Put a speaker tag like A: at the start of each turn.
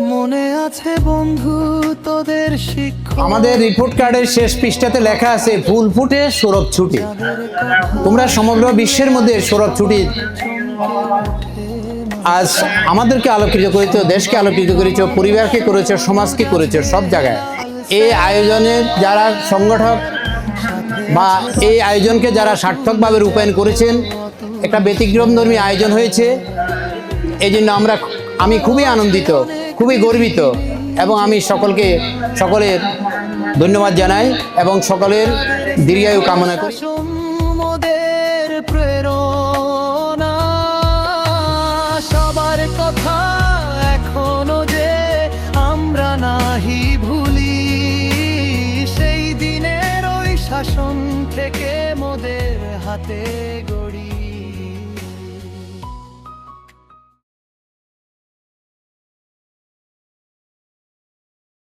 A: মনে আছে বন্ধু তোদের শিক্ষক।
B: আমাদের রিপোর্ট কার্ডের শেষ পৃষ্ঠাতে লেখা আছে ফুল ফুটে সৌরভ ছুটি। তোমরা সমগ্র বিশ্বের মধ্যে সৌরভ ছুটি। আজ আমাদেরকে আলোকিত করেছ, দেশকে আলোকিত করেছ, পরিবারকে করেছ, সমাজকে করেছ, সব জায়গায়। এই আয়োজনের যারা সংগঠক বা এই আয়োজনকে যারা সার্থকভাবে রূপায়ণ করেছেন, একটা ব্যতিক্রমধর্মী আয়োজন হয়েছে। এই জন্য আমরা, আমি খুবই আনন্দিত। খুবই গর্বিত এবং আমি সকলকে, সকলের ধন্যবাদ জানাই এবং সকলের দীর্ঘায়ু কামনা করি।
A: সবার কথা এখনও যে আমরা নাহি ভুলি, সেই দিনের ওই শাসন থেকে মোদের হাতে